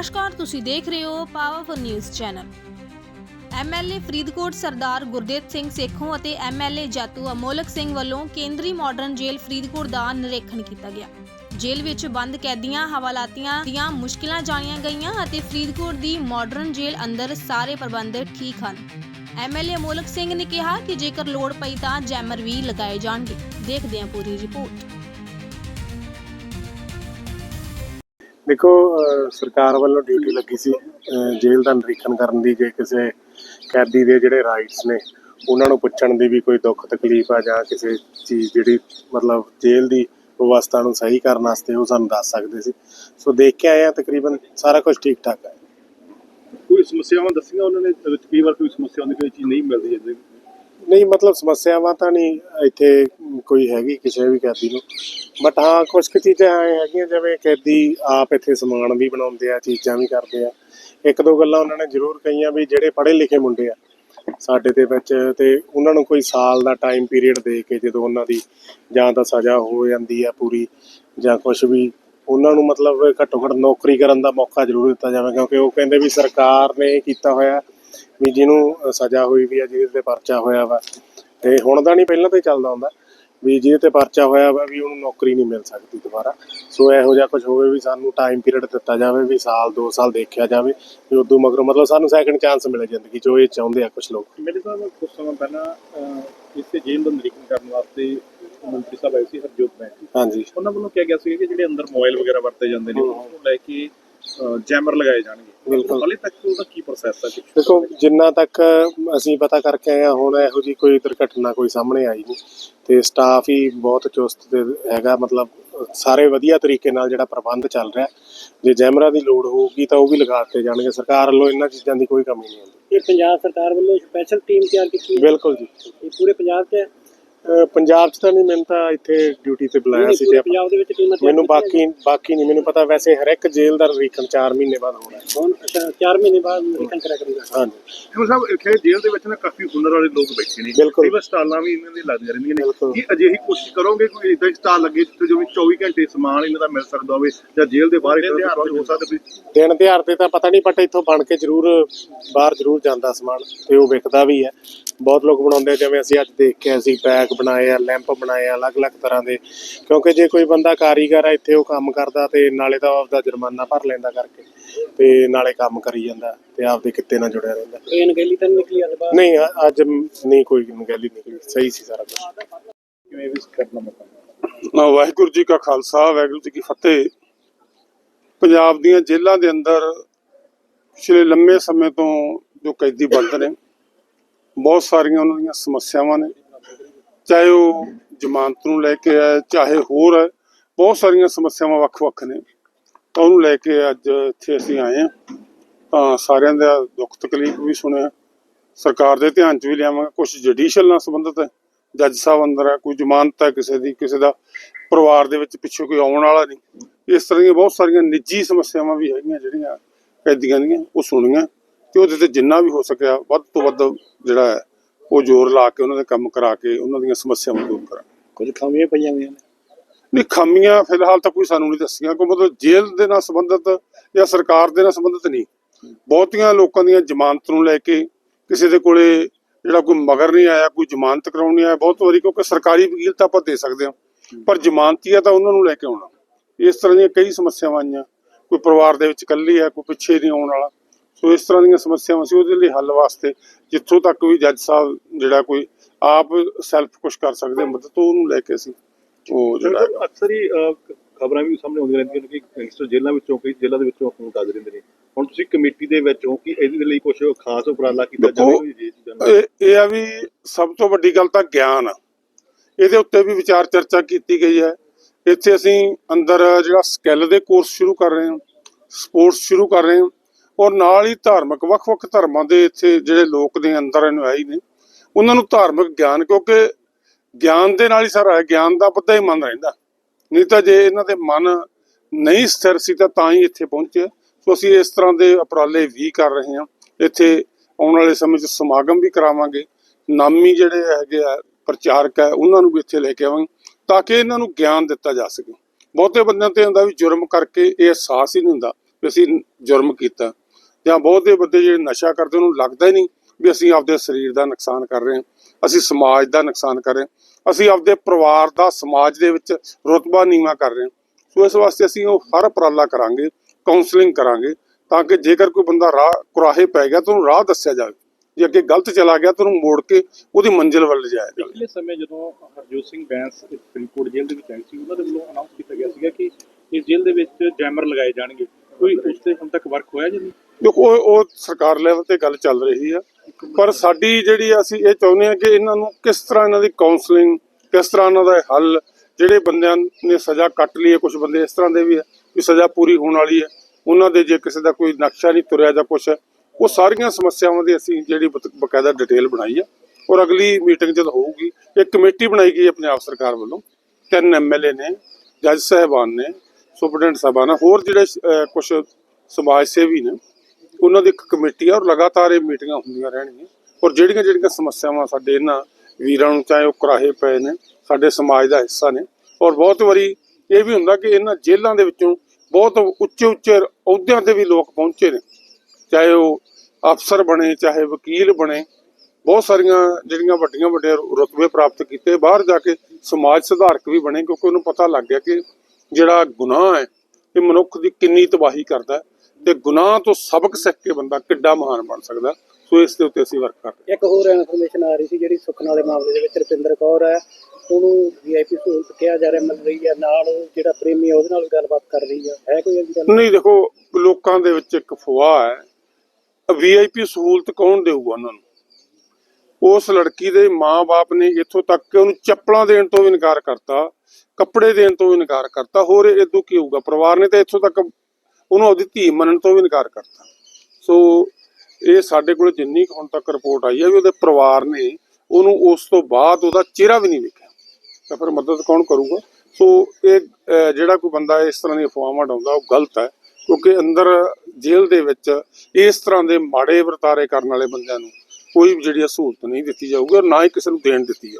ਨਮਸਕਾਰ, ਤੁਸੀਂ ਦੇਖ ਰਹੇ ਹੋ powerful news channel MLA Faridkot Sardar Gurdev Singh Sekhon ਅਤੇ ਐਮਐਲਏ ਜਾਤੂ ਅਮੋਲਕ ਸਿੰਘ ਵੱਲੋਂ ਕੇਂਦਰੀ ਮਾਡਰਨ ਜੇਲ੍ਹ ਫਰੀਦਕੋਟ ਦਾ ਨਿਰੀਖਣ ਕੀਤਾ ਗਿਆ। ਜੇਲ੍ਹ ਵਿੱਚ ਬੰਦ ਕੈਦੀਆਂ, ਹਵਾਲਾਤੀਆਂ ਦੀਆਂ ਮੁਸ਼ਕਿਲਾਂ ਜਾਣੀਆਂ ਗਈਆਂ ਅਤੇ ਫਰੀਦਕੋਟ ਦੀ ਮਾਡਰਨ ਜੇਲ੍ਹ ਅੰਦਰ ਸਾਰੇ ਪ੍ਰਬੰਧ ਠੀਕ ਹਨ। ਐਮਐਲਏ ਅਮੋਲਕ ਸਿੰਘ ਨੇ ਕਿਹਾ ਕਿ ਜੇਕਰ ਲੋੜ ਪਈ ਤਾਂ ਜੈਮਰ ਵੀ ਲਗਾਏ ਜਾਣਗੇ। ਦੇਖਦੇ ਹਾਂ ਪੂਰੀ ਰਿਪੋਰਟ। ਦੇਖੋ ਸਰਕਾਰ ਵੱਲੋਂ ਡਿਊਟੀ ਲੱਗੀ ਸੀ ਜੇਲ੍ਹ ਦਾ ਨਿਰੀਖਣ ਕਰਨ ਦੀ, ਜੇ ਕਿਸੇ ਕੈਦੀ ਦੇ ਜਿਹੜੇ ਰਾਈਟਸ ਨੇ, ਉਹਨਾਂ ਨੂੰ ਪੁੱਛਣ ਦੀ ਵੀ ਕੋਈ ਦੁੱਖ ਤਕਲੀਫ ਆ ਜਾਂ ਕਿਸੇ ਚੀਜ਼ ਜਿਹੜੀ, ਮਤਲਬ ਜੇਲ੍ਹ ਦੀ ਵਿਵਸਥਾ ਨੂੰ ਸਹੀ ਕਰਨ ਵਾਸਤੇ ਉਹ ਸਾਨੂੰ ਦੱਸ ਸਕਦੇ ਸੀ। ਸੋ ਦੇਖ ਕੇ ਆਏ ਆ, ਤਕਰੀਬਨ ਸਾਰਾ ਕੁਝ ਠੀਕ ਠਾਕ ਹੈ ਕੋਈ ਸਮੱਸਿਆਵਾਂ ਦੱਸੀਆਂ ਉਹਨਾਂ ਨੇ ਕਈ ਵਾਰ ਕੋਈ ਸਮੱਸਿਆ ਹੁੰਦੀ, ਕੋਈ ਚੀਜ਼ ਨਹੀਂ ਮਿਲਦੀ ਹੈ ਨਹੀਂ, ਮਤਲਬ ਸਮੱਸਿਆਵਾਂ ਤਾਂ ਨਹੀਂ ਇੱਥੇ ਕੋਈ ਹੈਗੀ ਕਿਸੇ ਵੀ ਕੈਦੀ ਨੂੰ। ਬਟ ਹਾਂ ਕੁਝ ਕੁ ਚੀਜ਼ਾਂ ਐਂ ਹੈਗੀਆਂ, ਜਿਵੇਂ ਕੈਦੀ ਆਪ ਇੱਥੇ ਸਮਾਨ ਵੀ ਬਣਾਉਂਦੇ ਆ, ਚੀਜ਼ਾਂ ਵੀ ਕਰਦੇ ਆ। ਇੱਕ ਦੋ ਗੱਲਾਂ ਉਹਨਾਂ ਨੇ ਜ਼ਰੂਰ ਕਹੀਆਂ ਵੀ ਜਿਹੜੇ ਪੜ੍ਹੇ ਲਿਖੇ ਮੁੰਡੇ ਆ, ਸਾਡੇ ਦੇ ਵਿੱਚ ਤੇ ਉਹਨਾਂ ਨੂੰ ਕੋਈ ਸਾਲ ਦਾ ਟਾਈਮ ਪੀਰੀਅਡ ਦੇ ਕੇ ਜਦੋਂ ਉਹਨਾਂ ਦੀ ਜਾਂ ਤਾਂ ਸਜ਼ਾ ਹੋ ਜਾਂਦੀ ਆ ਪੂਰੀ ਜਾਂ ਕੁਝ ਵੀ, ਉਹਨਾਂ ਨੂੰ ਮਤਲਬ ਘੱਟੋ ਘੱਟ ਨੌਕਰੀ ਕਰਨ ਦਾ ਮੌਕਾ ਜ਼ਰੂਰ ਦਿੱਤਾ ਜਾਵੇ, ਕਿਉਂਕਿ ਉਹ ਕਹਿੰਦੇ ਵੀ ਸਰਕਾਰ ਨੇ ਇਹ ਕੀਤਾ ਹੋਇਆ। ਵੀ ਜਿਹਨੂੰ ਸਜ਼ਾ ਹੋਈ ਵੀ ਆ ਜਿਹਦੇ ਤੇ ਪਰਚਾ ਹੋਇਆ ਵਾ। ਤੇ ਹੁਣ ਦਾ ਨਹੀਂ ਪਹਿਲਾਂ ਤੋਂ ਹੀ ਚੱਲਦਾ ਹੁੰਦਾ ਵੀ ਜਿਹਦੇ ਤੇ ਪਰਚਾ ਹੋਇਆ ਵਾ ਵੀ ਉਹਨੂੰ ਨੌਕਰੀ ਨਹੀਂ ਮਿਲ ਸਕਦੀ ਦੁਬਾਰਾ। ਸੋ ਇਹੋ ਜਿਹਾ ਕੁਝ ਹੋਵੇ ਵੀ ਸਾਨੂੰ ਟਾਈਮ ਪੀਰੀਅਡ ਦਿੱਤਾ ਜਾਵੇ ਵੀ ਸਾਲ 2 ਸਾਲ ਦੇਖਿਆ ਜਾਵੇ ਵੀ ਉਦੋਂ ਮਗਰੋਂ ਮਤਲਬ ਸਾਨੂੰ ਸੈਕੰਡ ਚਾਂਸ ਮਿਲੇ ਜ਼ਿੰਦਗੀ 'ਚ ਉਹ ਇਹ ਚਾਹੁੰਦੇ ਆ ਕੁਝ ਲੋਕ। ਮੇਰੇ ਸਾਹਿਬ ਕੁਝ ਸਮਾਂ ਪਹਿਲਾਂ ਇਸੇ ਜੇਲ੍ਹ ਦਾ ਨਿਰੀਖਣ ਕਰਨ ਵਾਸਤੇ ਮੰਤਰੀ ਸਾਹਿਬ ਆਏ ਸੀ ਹਰਜੋਤ ਬੈਂਕ ਹਾਂਜੀ। ਉਹਨਾਂ ਵੱਲੋਂ ਕਿਹਾ ਗਿਆ ਸੀ ਕਿ ਜਿਹੜੇ ਅੰਦਰ ਮੋਬਾਈਲ ਵਗੈਰਾ ਵਰਤੇ ਜਾਂਦੇ ਨੇ ਹਮ। ਉਸ ਨੂੰ ਲੈ ਕੇ ਜੈਮਰ ਲਗਾਏ ਜਾਣਗੇ। ਬਿਲਕੁਲ। ਹਾਲੇ ਤੱਕ ਉਹਦਾ ਕੀ ਪ੍ਰੋਸੈਸ ਹੈ ਦੇਖੋ ਜਿੰਨਾ ਤੱਕ ਅਸੀਂ ਪਤਾ ਕਰਕੇ ਆਏ ਆ ਹੁਣ ਇਹੋ ਜੀ ਕੋਈ ਦੁਰਘਟਨਾ ਕੋਈ ਸਾਹਮਣੇ ਆਈ ਨਹੀਂ। ਤੇ ਸਟਾਫ ਹੀ ਬਹੁਤ ਚੁਸਤ ਤੇ ਹੈਗਾ ਮਤਲਬ ਸਾਰੇ ਵਧੀਆ ਤਰੀਕੇ ਨਾਲ ਜਿਹੜਾ ਪ੍ਰਬੰਧ ਚੱਲ ਰਿਹਾ ਜੇ ਜੈਮਰਾ ਦੀ ਲੋੜ ਹੋਊਗੀ ਤਾਂ ਉਹ ਵੀ ਲਗਾ ਦਿੱਤੇ ਜਾਣਗੇ। ਸਰਕਾਰ ਵੱਲੋਂ ਇਹਨਾਂ ਚੀਜ਼ਾਂ ਦੀ ਕੋਈ ਕਮੀ ਨਹੀਂ ਆਉਂਦੀ। ਇਹ ਪੰਜਾਬ ਸਰਕਾਰ ਵੱਲੋਂ ਸਪੈਸ਼ਲ ਟੀਮ ਤਿਆਰ ਕੀਤੀ ਹੈ? ਬਿਲਕੁਲ ਜੀ। ਇਹ ਪੂਰੇ ਪੰਜਾਬ 'ਚ ਹੈ? ਪੰਜਾਬ 'ਚ ਤਾਂ ਨਹੀਂ ਮੈਨੂੰ ਤਾਂ ਇੱਥੇ ਡਿਊਟੀ ਤੇ ਬੁਲਾਇਆ ਸੀ ਤੇ ਪੰਜਾਬ ਦੇ ਵਿੱਚ ਟੀਮਾਂ ਤਿਆਰ ਮੈਨੂੰ ਬਾਕੀ ਬਾਕੀ ਨਹੀਂ ਮੈਨੂੰ ਪਤਾ ਵੈਸੇ ਹਰ ਇੱਕ ਜੇਲ੍ਹ ਦਾ ਨਿਰੀਖਣ 4 ਮਹੀਨੇ ਬਾਅਦ ਹੋਣਾ ਹੈ। ਹੁਣ ਅੱਛਾ 4 ਮਹੀਨੇ ਬਾਅਦ ਨਿਰੀਖਣ ਕਰਿਆ ਕਰੂਗਾ। ਹਾਂਜੀ। ਕਿਉਂ ਸਾਹਿਬ ਇੱਥੇ ਜੇਲ੍ਹ ਦੇ ਵਿੱਚ ਨਾ ਕਾਫੀ ਹੁਨਰ ਵਾਲੇ ਲੋਕ ਬੈਠੇ ਨੇ। ਬਿਲਕੁਲ। ਕਈ ਵਾਰ ਸਟਾਲਾਂ ਵੀ ਇਹਨਾਂ ਦੀ ਲੱਗਦੀਆਂ ਰਹਿੰਦੀਆਂ ਨੇ। ਕੀ ਅਜਿਹੀ ਕੋਸ਼ਿਸ਼ ਕਰੋਗੇ ਕੋਈ ਇਦਾਂ ਸਟਾਲ ਲੱਗੇ ਜਿੱਥੇ ਜੋ ਵੀ 24 ਘੰਟੇ ਸਮਾਨ ਇਹਨਾਂ ਦਾ ਮਿਲ ਸਕਦਾ ਹੋਵੇ ਜਾਂ ਜੇਲ੍ਹ ਦੇ ਬਾਹਰ ਇੱਕ ਹੋ ਸਕਦਾ ਵੀ? ਦਿਨ ਤਿਉਹਾਰ ਤੇ ਤਾਂ ਪਤਾ ਨਹੀਂ ਬਟ ਇੱਥੋਂ ਬਣ ਕੇ ਜ਼ਰੂਰ ਬਾਹਰ ਜ਼ਰੂਰ ਜਾਂਦਾ ਸਮਾਨ ਤੇ ਉਹ ਵਿਕਦਾ ਵੀ ਹੈ। ਬਹੁਤ ਲੋਕ ਬਣਾਉਂਦੇ ਆ, ਜਿਵੇਂ ਅਸੀਂ ਅੱਜ ਦੇਖ ਕੇ ਅਸੀਂ ਬੈਗ ਬਣਾਏ ਆ ਲੈਂਪ ਬਣਾਏ ਆ ਅਲੱਗ-ਅਲੱਗ ਤਰ੍ਹਾਂ ਦੇ। ਕਿਉਂਕਿ ਜੇ ਕੋਈ ਬੰਦਾ ਕਾਰੀਗਰ ਆ ਇੱਥੇ ਉਹ ਕੰਮ ਕਰਦਾ ਤੇ ਨਾਲੇ ਤਾਂ ਆਪਦਾ ਜੁਰਮਾਨਾ ਭਰ ਲੈਂਦਾ ਕਰਕੇ ਤੇ ਨਾਲੇ ਕੰਮ ਕਰੀ ਜਾਂਦਾ ਤੇ ਆਪਦੇ ਕਿੱਤੇ ਨਾਲ ਜੁੜਿਆ ਰਹਿੰਦਾ। ਟ੍ਰੇਨ ਗੈਲੀ ਤਾਂ ਨਿਕਲੀ ਅੱਜ ਬਾਅਦ ਨਹੀਂ ਅ- ਅੱਜ ਨਹੀਂ ਕੋਈ ਗੱਲ ਹੀ ਨਿਕਲੀ ਸਹੀ ਸੀ ਸਾਰਾ ਕੁਝ ਕਿਵੇਂ ਵੀ ਕਰਨਾ ਮਤਲਬ? ਨਾ ਵਾਹਿਗੁਰੂ ਜੀ ਕਾ ਖਾਲਸਾ ਵਾਹਿਗੁਰੂ ਜੀ ਕੀ ਫਤਿਹ। ਪੰਜਾਬ ਦੀਆਂ ਜੇਲ੍ਹਾਂ ਦੇ ਅੰਦਰ ਪਿਛਲੇ ਲੰਮੇ ਸਮੇਂ ਤੋਂ ਜੋ ਕੈਦੀ ਬੰਦ ਨੇ ਬਹੁਤ ਸਾਰੀਆਂ ਉਹਨਾਂ ਦੀਆਂ ਸਮੱਸਿਆਵਾਂ ਨੇ। ਚਾਹੇ ਉਹ ਜ਼ਮਾਨਤ ਨੂੰ ਲੈ ਕੇ ਹੈ, ਚਾਹੇ ਹੋਰ ਹੈ, ਬਹੁਤ ਸਾਰੀਆਂ ਸਮੱਸਿਆਵਾਂ ਵੱਖ-ਵੱਖ ਨੇ। ਤਾਂ ਉਹਨੂੰ ਲੈ ਕੇ ਅੱਜ ਇੱਥੇ ਅਸੀਂ ਆਏ ਹਾਂ। ਤਾਂ ਸਾਰਿਆਂ ਦਾ ਦੁੱਖ ਤਕਲੀਫ ਵੀ ਸੁਣਿਆ। ਸਰਕਾਰ ਦੇ ਧਿਆਨ 'ਚ ਵੀ ਲਿਆਵਾਂਗੇ। ਕੁਝ ਜੁਡੀਸ਼ੀਅਲ ਨਾਲ ਸੰਬੰਧਿਤ ਹੈ। ਜੱਜ ਸਾਹਿਬ ਅੰਦਰ ਹੈ, ਕੋਈ ਜ਼ਮਾਨਤ ਹੈ ਕਿਸੇ ਦੀ, ਕਿਸੇ ਦਾ ਪਰਿਵਾਰ ਦੇ ਵਿੱਚ ਪਿੱਛੇ ਕੋਈ ਆਉਣ ਵਾਲਾ ਨਹੀਂ। ਇਸ ਤਰ੍ਹਾਂ ਦੀਆਂ ਬਹੁਤ ਸਾਰੀਆਂ ਨਿੱਜੀ ਸਮੱਸਿਆਵਾਂ ਵੀ ਹੈਗੀਆਂ ਜਿਹੜੀਆਂ ਕੈਦੀਆਂ ਦੀਆਂ, ਉਹ ਸੁਣੀਆਂ। ਤੇ ਉਹਦੇ ਤੇ ਜਿੰਨਾ ਵੀ ਹੋ ਸਕਿਆ ਵੱਧ ਤੋਂ ਵੱਧ ਜਿਹੜਾ ਹੈ ਉਹ ਜ਼ੋਰ ਲਾ ਕੇ ਉਹਨਾਂ ਦੇ ਕੰਮ ਕਰਾ ਕੇ ਉਹਨਾਂ ਦੀਆਂ ਸਮੱਸਿਆਵਾਂ ਦੂਰ ਕਰਾਂ ਕੁਝ ਖਾਮੀਆਂ ਪਈਆਂ ਹੋਈਆਂ ਨੇ? ਨਹੀਂ ਖਾਮੀਆਂ ਫਿਲਹਾਲ ਤਾਂ ਕੋਈ ਸਾਨੂੰ ਨਹੀਂ ਦੱਸੀਆਂ ਕੋਈ ਮਤਲਬ ਜੇਲ੍ਹ ਦੇ ਨਾਲ ਸੰਬੰਧਿਤ ਜਾਂ ਸਰਕਾਰ ਦੇ ਨਾਲ ਸੰਬੰਧਿਤ ਨਹੀਂ। ਬਹੁਤੀਆਂ ਲੋਕਾਂ ਦੀਆਂ ਜ਼ਮਾਨਤ ਨੂੰ ਲੈ ਕੇ ਕਿਸੇ ਦੇ ਕੋਲੇ ਜਿਹੜਾ ਕੋਈ ਮਗਰ ਨਹੀਂ ਆਇਆ ਕੋਈ ਜ਼ਮਾਨਤ ਕਰਾਉਣ ਆਇਆ ਬਹੁਤ ਵਾਰੀ ਕਿਉਂਕਿ ਸਰਕਾਰੀ ਵਕੀਲ ਤਾਂ ਆਪਾਂ ਦੇ ਸਕਦੇ ਹਾਂ ਪਰ ਜ਼ਮਾਨਤੀ ਆ ਤਾਂ ਉਹਨਾਂ ਨੂੰ ਲੈ ਕੇ ਆਉਣਾ। ਇਸ ਤਰ੍ਹਾਂ ਦੀਆਂ ਕਈ ਸਮੱਸਿਆਵਾਂ ਆਈਆਂ ਕੋਈ ਪਰਿਵਾਰ ਦੇ ਵਿੱਚ ਇਕੱਲੀ ਹੈ ਕੋਈ ਪਿੱਛੇ ਨਹੀਂ ਆਉਣ ਵਾਲਾ। ਸੋ ਇਸ ਤਰ੍ਹਾਂ ਦੀਆਂ ਸਮੱਸਿਆਵਾਂ ਸੀ ਉਹਦੇ ਲਈ ਹੱਲ ਵਾਸਤੇ ਜਿੱਥੋਂ ਤੱਕ ਵੀ ਜੱਜ ਸਾਹਿਬ ਜਿਹੜਾ ਕੋਈ ਆਪ ਸੈਲਫ ਕੁਝ ਕਰ ਸਕਦੇ ਮਦਦ ਤੋਂ ਉਹਨੂੰ ਲੈ ਕੇ ਅਸੀਂ ਉਹ ਜਿਹੜਾ ਅਕਸਰ ਹੀ ਖਬਰਾਂ ਵੀ ਸਾਹਮਣੇ ਆਉਂਦੀਆਂ ਰਹਿੰਦੀਆਂ ਨੇ ਕਿ ਗੈਂਗਸਟਰ ਜੇਲ੍ਹਾਂ ਵਿੱਚੋਂ ਕਈ ਜੇਲ੍ਹਾਂ ਦੇ ਵਿੱਚੋਂ ਖੂਨ ਕੱਢ ਰਹਿੰਦੇ ਨੇ। ਹੁਣ ਤੁਸੀਂ ਕਮੇਟੀ ਦੇ ਵਿੱਚ ਹੋ ਕਿ ਇਹਦੇ ਲਈ ਕੁਝ ਖਾਸ ਉਪਰਾਲਾ ਕੀਤਾ ਜਾਵੇ ਇਹ ਆ ਵੀ ਸਭ ਤੋਂ ਵੱਡੀ ਗੱਲ ਤਾਂ ਗਿਆਨ ਆ। ਇਹਦੇ ਉੱਤੇ ਵੀ ਵਿਚਾਰ ਚਰਚਾ ਕੀਤੀ ਗਈ ਹੈ। ਇੱਥੇ ਅਸੀਂ ਅੰਦਰ ਜਿਹੜਾ ਸਕਿੱਲ ਦੇ ਕੋਰਸ ਸ਼ੁਰੂ ਕਰ ਰਹੇ ਹਾਂ ਸਪੋਰਟਸ ਸ਼ੁਰੂ ਕਰ ਰਹੇ ਹਾਂ। ਔਰ ਨਾਲ ਹੀ ਧਾਰਮਿਕ, ਵੱਖ-ਵੱਖ ਧਰਮਾਂ ਦੇ ਇੱਥੇ ਜਿਹੜੇ ਲੋਕ ਦੇ ਅੰਦਰ ਅਨੁਆਈ ਨੇ। ਉਹਨਾਂ ਨੂੰ ਧਾਰਮਿਕ ਗਿਆਨ, ਕਿਉਂਕਿ ਗਿਆਨ ਦੇ ਨਾਲ ਹੀ ਸਾਰਾ ਹੈ, ਗਿਆਨ ਦਾ ਪੱਦਾ ਹੀ ਮਨ ਰਹਿੰਦਾ। ਨਹੀਂ ਤਾਂ ਜੇ ਇਹਨਾਂ ਦੇ ਮਨ ਨਹੀਂ ਸਥਿਰ ਸੀ ਤਾਂ ਤਾਂ ਹੀ ਇੱਥੇ ਪਹੁੰਚੇ। ਸੋ ਅਸੀਂ ਇਸ ਤਰ੍ਹਾਂ ਦੇ ਉਪਰਾਲੇ ਵੀ ਕਰ ਰਹੇ ਹਾਂ। ਇੱਥੇ ਆਉਣ ਵਾਲੇ ਸਮੇਂ 'ਚ ਸਮਾਗਮ ਵੀ ਕਰਾਵਾਂਗੇ। ਨਾਮੀ ਜਿਹੜੇ ਹੈਗੇ ਆ ਪ੍ਰਚਾਰਕ ਹੈ ਉਹਨਾਂ ਨੂੰ ਵੀ ਇੱਥੇ ਲੈ ਕੇ ਆਵਾਂਗੇ ਤਾਂ ਕਿ ਇਹਨਾਂ ਨੂੰ ਗਿਆਨ ਦਿੱਤਾ ਜਾ ਸਕੇ। ਬਹੁਤੇ ਬੰਦਿਆਂ ਤੇ ਹੁੰਦਾ ਵੀ ਜੁਰਮ ਕਰਕੇ ਇਹ ਅਹਿਸਾਸ ਹੀ ਨਹੀਂ ਹੁੰਦਾ ਵੀ ਅਸੀਂ ਜੁਰਮ ਕੀਤਾ। ਜਾਂ ਬਹੁਤੇ ਬੰਦੇ ਜਿਹੜੇ ਨਸ਼ਾ ਕਰਦੇ, ਉਹਨੂੰ ਲੱਗਦਾ ਹੀ ਨਹੀਂ ਵੀ ਅਸੀਂ ਆਪਦੇ ਸਰੀਰ ਦਾ ਨੁਕਸਾਨ ਕਰ ਰਹੇ ਹਾਂ, ਅਸੀਂ ਸਮਾਜ ਦਾ ਨੁਕਸਾਨ ਕਰ ਰਹੇ ਹਾਂ, ਅਸੀਂ ਆਪਦੇ ਪਰਿਵਾਰ ਦਾ, ਸਮਾਜ ਦੇ ਵਿੱਚ ਰੁਤਬਾ ਨੀਵਾਂ ਕਰ ਰਹੇ ਹਾਂ। ਸੋ ਇਸ ਵਾਸਤੇ ਅਸੀਂ ਉਹ ਹਰ ਉਪਰਾਲਾ ਕਰਾਂਗੇ ਕਾਉਂਸਲਿੰਗ ਕਰਾਂਗੇ, ਤਾਂ ਕਿ ਜੇਕਰ ਕੋਈ ਬੰਦਾ ਰਾਹ, ਕੁਰਾਹੇ ਪੈ ਗਿਆ ਤਾਂ ਉਹਨੂੰ ਰਾਹ ਦੱਸਿਆ ਜਾਵੇ, ਜੇ ਅੱਗੇ ਗਲਤ ਚਲਾ ਗਿਆ ਤਾਂ ਉਹਨੂੰ ਮੋੜ ਕੇ ਉਹਦੀ ਮੰਜ਼ਿਲ ਵੱਲ ਲਿਜਾਇਆ ਜਾਵੇ। ਪਿਛਲੇ ਸਮੇਂ ਜਦੋਂ ਹਰਜੋਤ ਸਿੰਘ ਬੈਂਸ ਫਰੀਦਕੋਟ ਜੇਲ੍ਹ ਦੇ ਵਿੱਚ ਆਏ ਸੀ, ਉਹਨਾਂ ਦੇ ਵੱਲੋਂ ਅਨਾਉਂਸ ਕੀਤਾ ਗਿਆ ਸੀਗਾ ਕਿ ਇਸ ਜੇਲ੍ਹ ਦੇ ਵਿੱਚ ਜੈਮਰ ਲਗਾਏ ਜਾਣਗੇ। ਕੋਈ ਉਸ ਤੇ ਹੁਣ ਤੱਕ ਵਰਕ ਹੋਇਆ ਜੀ ਦੇਖੋ, ਉਹ ਸਰਕਾਰ ਲੈਵਲ ਤੇ ਗੱਲ ਚੱਲ ਰਹੀ ਆ ਪਰ ਸਾਡੀ ਜਿਹੜੀ ਅਸੀਂ ਇਹ ਚਾਹੁੰਦੇ ਆ ਕਿ ਇਹਨਾਂ ਨੂੰ ਕਿਸ ਤਰ੍ਹਾਂ ਇਹਨਾਂ ਦੀ ਕਾਉਂਸਲਿੰਗ ਕਿਸ ਤਰ੍ਹਾਂ ਇਹਨਾਂ ਦਾ ਹੱਲ, ਜਿਹੜੇ ਬੰਦਿਆਂ ਨੇ ਸਜ਼ਾ ਕੱਟ ਲਈ ਹੈ ਕੁਝ ਬੰਦੇ ਇਸ ਤਰ੍ਹਾਂ ਦੇ ਵੀ ਆ ਵੀ ਸਜ਼ਾ ਪੂਰੀ ਹੋਣ ਵਾਲੀ ਹੈ। ਉਹਨਾਂ ਦੇ ਜੇ ਕਿਸੇ ਦਾ ਕੋਈ ਨਕਸ਼ਾ ਨਹੀਂ ਤੁਰਿਆ ਜਾਂ ਕੁਝ ਉਹ ਸਾਰੀਆਂ ਸਮੱਸਿਆਵਾਂ ਦੀ ਅਸੀਂ ਜਿਹੜੀ ਬਕਾਇਦਾ ਡਿਟੇਲ ਬਣਾਈ ਆ ਔਰ ਅਗਲੀ ਮੀਟਿੰਗ ਜਦ ਹੋਊਗੀ, ਇੱਕ ਕਮੇਟੀ ਬਣਾਈ ਗਈ ਹੈ ਪੰਜਾਬ ਸਰਕਾਰ ਵੱਲੋਂ। ਤਿੰਨ ਐਮਐਲਏ ਨੇ, ਜੱਜ ਸਾਹਿਬਾਨ ਨੇ ਸੁਪਰਡੈਂਟ ਸਭਾ ਨਾਲ ਹੋਰ ਜਿਹੜੇ ਕੁਝ ਸਮਾਜ ਸੇਵੀ ਨੇ, ਉਹਨਾਂ ਦੀ ਇੱਕ ਕਮੇਟੀ ਆ ਔਰ ਲਗਾਤਾਰ ਇਹ ਮੀਟਿੰਗਾਂ ਹੁੰਦੀਆਂ ਰਹਿਣਗੀਆਂ। ਔਰ ਜਿਹੜੀਆਂ ਜਿਹੜੀਆਂ ਸਮੱਸਿਆਵਾਂ ਸਾਡੇ ਇਹਨਾਂ ਵੀਰਾਂ ਨੂੰ, ਚਾਹੇ ਉਹ ਕੁਰਾਹੇ ਪਏ ਨੇ, ਸਾਡੇ ਸਮਾਜ ਦਾ ਹਿੱਸਾ ਨੇ, ਔਰ ਬਹੁਤ ਵਾਰੀ ਇਹ ਵੀ ਹੁੰਦਾ ਕਿ ਇਹਨਾਂ ਜੇਲ੍ਹਾਂ ਦੇ ਵਿੱਚੋਂ ਬਹੁਤ ਉੱਚੇ ਉੱਚੇ ਅਹੁਦਿਆਂ ਤੇ ਵੀ ਲੋਕ ਪਹੁੰਚੇ ਨੇ। ਚਾਹੇ ਉਹ ਅਫਸਰ ਬਣੇ, ਚਾਹੇ ਵਕੀਲ ਬਣੇ, ਬਹੁਤ ਸਾਰੀਆਂ ਜਿਹੜੀਆਂ ਵੱਡੀਆਂ ਵੱਡੀਆਂ ਰੁਤਬੇ ਪ੍ਰਾਪਤ ਕੀਤੇ, ਬਾਹਰ ਜਾ ਕੇ ਸਮਾਜ ਸੁਧਾਰਕ ਵੀ ਬਣੇ, ਕਿਉਂਕਿ ਉਹਨੂੰ ਪਤਾ ਲੱਗ ਗਿਆ ਕਿ ਜਿਹੜਾ ਗੁਨਾਹ ਹੈ ਇਹ ਮਨੁੱਖ ਦੀ ਕਿੰਨੀ ਤਬਾਹੀ ਕਰਦਾ ਤੇ ਗੁਨਾਹ ਤੋਂ ਸਬਕ ਸਿੱਖ ਕੇ ਬੰਦਾ ਕਿੱਡਾ ਮਹਾਨ ਬਣ ਸਕਦਾ ਸੋ ਇਸ ਦੇ ਉੱਤੇ ਅਸੀਂ ਵਰਕ ਕਰ ਰਹੇ ਇੱਕ ਹੋਰ ਇਨਫੋਰਮੇਸ਼ਨ ਆ ਰਹੀ ਸੀ ਜਿਹੜੀ ਸੁਖਨ ਵਾਲੇ ਮਾਮਲੇ ਦੇ ਵਿੱਚ ਰੁਪਿੰਦਰ ਕੌਰ ਹੈ। ਉਹਨੂੰ ਵੀਆਈਪੀ ਸਹੂਲਤ ਕਿਹਾ ਜਾ ਰਿਹਾ ਮਿਲ ਰਹੀ ਹੈ। ਨਾਲ ਜਿਹੜਾ ਪ੍ਰੇਮੀ ਉਹਦੇ ਨਾਲ ਵੀ ਗੱਲਬਾਤ ਕਰ ਰਹੀ ਹੈ। ਹੈ ਕੋਈ ਗੱਲ। ਨਹੀਂ ਦੇਖੋ ਲੋਕਾਂ ਦੇ ਵਿੱਚ ਇੱਕ ਫੁਆ ਹੈ। ਵੀਆਈਪੀ ਸਹੂਲਤ ਕੌਣ ਦੇਊਗਾ ਉਹਨਾਂ ਨੂੰ? ਉਸ ਲੜਕੀ ਦੇ ਮਾਪੇ ਨੇ ਇੱਥੋਂ ਤੱਕ ਕਿ ਉਹਨੂੰ ਚੱਪਲਾਂ ਦੇਣ ਤੋਂ ਵੀ ਇਨਕਾਰ ਕਰਤਾ, ਕੱਪੜੇ ਦੇਣ ਤੋਂ ਵੀ ਇਨਕਾਰ ਕਰਤਾ, ਹੋਰ ਇਦੋਂ ਕੀ ਹੋਊਗਾ? ਪਰਿਵਾਰ ਨੇ ਤਾਂ ਇੱਥੋਂ ਤੱਕ ਉਹਨੂੰ ਉਹਦੀ ਧੀ ਮੰਨਣ ਤੋਂ ਵੀ ਇਨਕਾਰ ਕਰਤਾ। ਸੋ ਇਹ ਸਾਡੇ ਕੋਲ ਜਿੰਨੀ ਕੁ ਹੁਣ ਤੱਕ ਰਿਪੋਰਟ ਆਈ ਹੈ ਵੀ ਉਹਦੇ ਪਰਿਵਾਰ ਨੇ ਉਹਨੂੰ ਉਸ ਤੋਂ ਬਾਅਦ ਉਹਦਾ ਚਿਹਰਾ ਵੀ ਨਹੀਂ ਵੇਖਿਆ। ਤਾਂ ਫਿਰ ਮਦਦ ਕੌਣ ਕਰੂਗਾ? ਸੋ ਇਹ ਜਿਹੜਾ ਕੋਈ ਬੰਦਾ ਇਸ ਤਰ੍ਹਾਂ ਦੀਆਂ ਅਫਵਾਹਾਂ ਡਾਉਂਦਾ ਉਹ ਗਲਤ ਹੈ, ਕਿਉਂਕਿ ਅੰਦਰ ਜੇਲ੍ਹ ਦੇ ਵਿੱਚ ਇਸ ਤਰ੍ਹਾਂ ਦੇ ਮਾੜੇ ਵਰਤਾਰੇ ਕਰਨ ਵਾਲੇ ਬੰਦਿਆਂ ਨੂੰ ਕੋਈ ਵੀ ਜਿਹੜੀ ਆ ਸਹੂਲਤ ਨਹੀਂ ਦਿੱਤੀ ਜਾਊਗੀ ਔਰ ਨਾ ਹੀ ਕਿਸੇ ਨੂੰ ਦੇਣ ਦਿੱਤੀ ਜਾਊਗੀ।